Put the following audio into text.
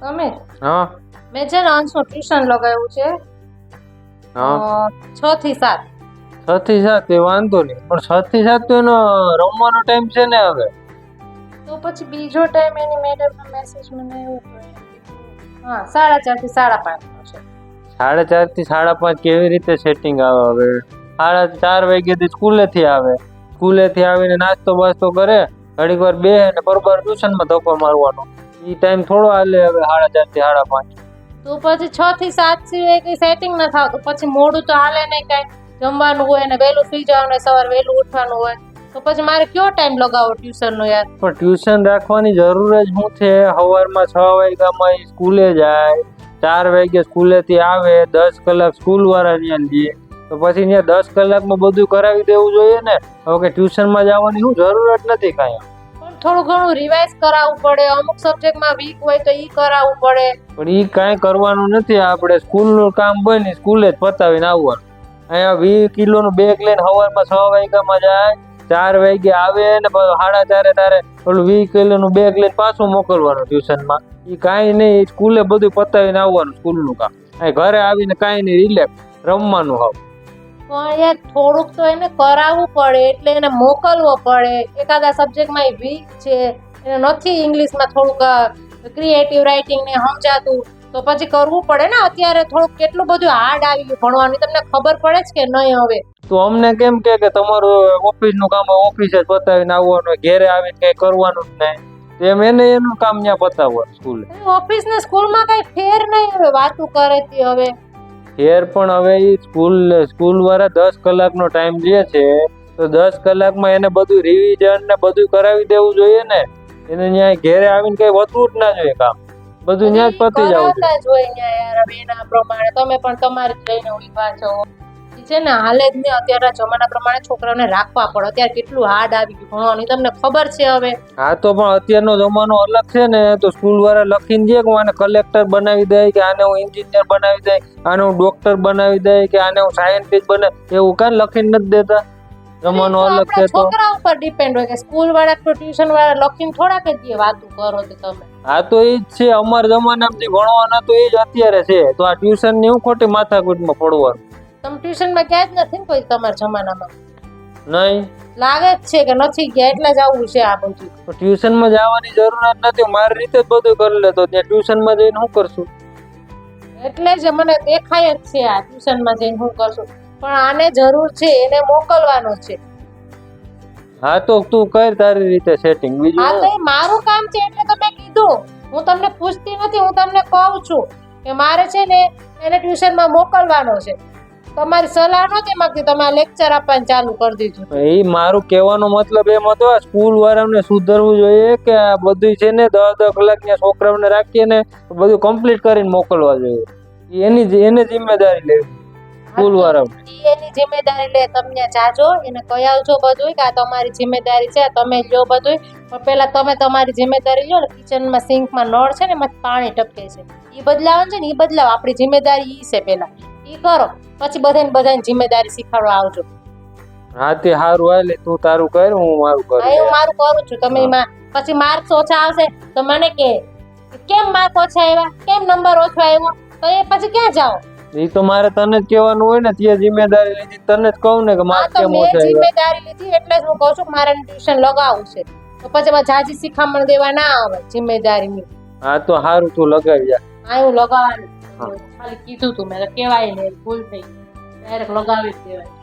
તમે? હા. મેં છે ને અંશનું ટ્યુશન લગાવ્યું છે. હા. છ થી સાત. છ થી સાત એ વાંધો નહીં. પણ છ થી સાત તો એનો રમવાનો ટાઈમ છે ને હવે? તો પછી બીજો ટાઈમ એની મેડમનો મેસેજ મને એવું હા સાડા ચારથી સાડા પાંચ છે. સાડા ચારથી સાડા પાંચ કેવી રીતે સેટિંગ આવે હવે? સાડા ચાર વાગ્યાથી સ્કૂલેથી આવે. સ્કૂલેથી આવીને નાસ્તો બાસ્તો કરે. ઘડીક વાર બે ને બરોબર ટ્યુશનમાં ધક્કો મારવાનો. એ ટાઈમ થોડો હાલે હવે સાડા ચારથી સાડા પાંચ. તો પછી છ થી સાત સિવાય કઈ સેટિંગ ન થાવ તો પછી મોડું તો હાલે નહીં કાંઈ. જમવાનું હોય ને વહેલું સુઈ જવાનું હોય સવારે વહેલું ઉઠવાનું હોય. તો પછી મારે કયો ટાઈમ લગાવો ટ્યુશનનો યાર? પણ ટ્યુશન રાખવાની જરૂર જ શું છે? સવારમાં છ વાગ્યામાં સ્કૂલે જાય ચાર વાગે સ્કૂલેથી આવે દસ કલાક સ્કૂલ વાળા ત્યાં લે. તો પછી ત્યાં દસ કલાકમાં બધું કરાવી દેવું જોઈએ ને? હવે કે ટ્યુશનમાં જવાની શું જ નથી કાંઈ. થોડું ઘણું રિવાઇઝ કરાવવું પડે. અમુક સબ્જેક્ટમાં વીક હોય તો ઈ કરાવવું પડે. પણ ઈ કાંઈ કરવાનું નથી. આપણે સ્કૂલનું કામ હોય ને સ્કૂલે જ પતાવીને આવવાનું. અહીંયા વીસ કિલોનું બેગ લઈને સવારમાં છ વાગ્યામાં જાય, ચાર વાગે આવે ને સાડા ચારે તારે ઓલું વીસ કિલોનું બેગ લઈને પાછું મોકલવાનું ટ્યુશનમાં ઈ કાંઈ નહીં સ્કૂલે બધું પતાવીને આવવાનું સ્કૂલનું કામ. અહીં ઘરે આવીને કાંઈ નહીં રિલેક્સ રમવાનું હાવ. પણ યાર થોડુંક તો એને કરાવવું પડે એટલે એને મોકલવો પડે. એકાદા સબ્જેક્ટમાં એ વીક છે. એને નથી ઇંગ્લિશમાં થોડુંક ક્રિએટિવ રાઇટિંગ ને સમજાતું. તો પછી કરવું પડે ને અત્યારે થોડુંક કેટલું બધું હાર્ડ આવી ગયું ભણવાનું. તમને ખબર પડે છે કે નહીં હવે. તો અમને કેમ કે કે તમારું ઓફિસનું કામ ઓફિસે જ પતાવીને આવવાનું ઘેરે આવીને કંઈ કરવાનું જ નહીં. એમ એને એનું કામ ત્યાં પતાવવાનું સ્કૂલે ઓફિસ ને સ્કૂલમાં કઈ ફેર નહીં હવે વાતું કરે હવે. ફેર પણ હવે સ્કૂલ સ્કૂલ વાળા દસ કલાકનો ટાઈમ લે છે, તો દસ કલાકમાં એને બધું રિવિઝન ને બધું કરાવી દેવું જોઈએ ને? એને ત્યાં ઘેરે આવીને કઈ વધવું જ ના જોઈએ કામ. બધું ત્યાં જ પતી જવું જોઈએ તમે પણ તમારી લઈને ઊભા છો. છે ને હાલે જ ને અત્યારના જમાના પ્રમાણે છોકરાઓને રાખવા પડે. અત્યારે કેટલું હાર્ડ આવી ગયું ભણવાનું. તમને ખબર છે હવે? હા તો પણ અત્યારનો જમાનો અલગ છે ને. તો સ્કૂલ વાળા લખીને દે કે આને કલેક્ટર બનાવી દે કે આને હું એન્જિનિયર બનાવી દે આને હું ડોક્ટર બનાવી દે કે આને હું સાયન્ટિસ્ટ બને. એવું કાંઈ લખીને નથી દેતા. જમાનો અલગ છે તો. છોકરા ઉપર ડિપેન્ડ હોય કે સ્કૂલ વાળા તો ટ્યુશન વાળા લખીને થોડા કે દે વાતું કરો તો તમે. હા તો એ જ છે. અમારા જમાનામાં જે ભણવાના તો એ જ અત્યારે છે. તો આ ટ્યુશન ને હું ખોટી માથાકૂટમાં પડવાનું તમે ટ્યુશનમાં ગયા જ નથી ને કોઈ તમારા જમાનામાં? નહીં. લાગે જ છે કે નથી ગયા એટલે જ આવું છે આ બધું. ટ્યુશનમાં જવાની જરૂરત નથી હું મારી રીતે જ બધું કરી લેતો ત્યાં ટ્યુશનમાં જઈને શું કરશું? એટલે જ મને દેખાય જ છે આ ટ્યુશનમાં જઈને શું કરશું. પણ આને જરૂર છે એને મોકલવાનો છે. હા તો તું કર તારી રીતે સેટિંગ બીજું હા તો એ મારું કામ છે એટલે તો મેં કીધું. હું તમને પૂછતી નથી હું તમને કહું છું કે મારે છે ને એને ટ્યુશનમાં મોકલવાનો છે. તમારી સલાહ નહોતી માંગતી તમે આ લેક્ચર આપવાનું ચાલુ કરી દીધું. એ મારું કહેવાનો મતલબ એમ હતો આ સ્કૂલ વાળાને સુધરવું જોઈએ કે આ બધું છે ને દસ દસ કલાક ત્યાં છોકરાઓને રાખીએ ને બધું કમ્પ્લીટ કરીને મોકલવા જોઈએ. એની જ- એને જિમ્મેદારી લેવી. સ્કૂલ વાળાઓ. એની જિમ્મેદારી લે તમને જાજો એને કહી આવજો બધું કે આ તમારી જિમ્મેદારી છે તમે જો બધું પણ પહેલાં તમે તમારી જિમ્મેદારી લો ને કિચનમાં સિંકમાં નળ છે ને એમાં પાણી ટપકે છે. એ બદલાવાનું છે ને એ બદલાવ. આપણી જિમ્મેદારી એ છે પહેલા. ઈ કરો. પછી બધાને બધાની જિમ્મેદારી શીખવાડવા આવજો. હા તે સારું હાલે તું તારું કર હું મારું કરું. હા હું મારું કરું છું. તમે એમાં પછી માર્ક્સ ઓછા આવશે તો મને કે કેમ માર્ક ઓછા આવ્યા? કેમ નંબર ઓછો આવ્યો? તો એ પછી ક્યાં જાઓ? એ તો મારે તને જ કહેવાનું હોય ને તે જિમ્મેદારી લીધી તને જ કહું ને કે માર્ક કેમ મેં ઓછા આવ્યા. જિમ્મેદારી લીધી એટલે જ હું કહું છું મારે ટ્યુશન લગાવવું છે. તો પછી એમાં જાજી શીખામણ દેવા ના આવે જિમ્મેદારીની. હા તો સારું તું લગાવી જા. હા હું લગાવવાની. ખાલી કીધું તું મેં તો કહેવાય ને ભૂલ થઈ ડાયરેક્ટ લગાવી જ દેવાય.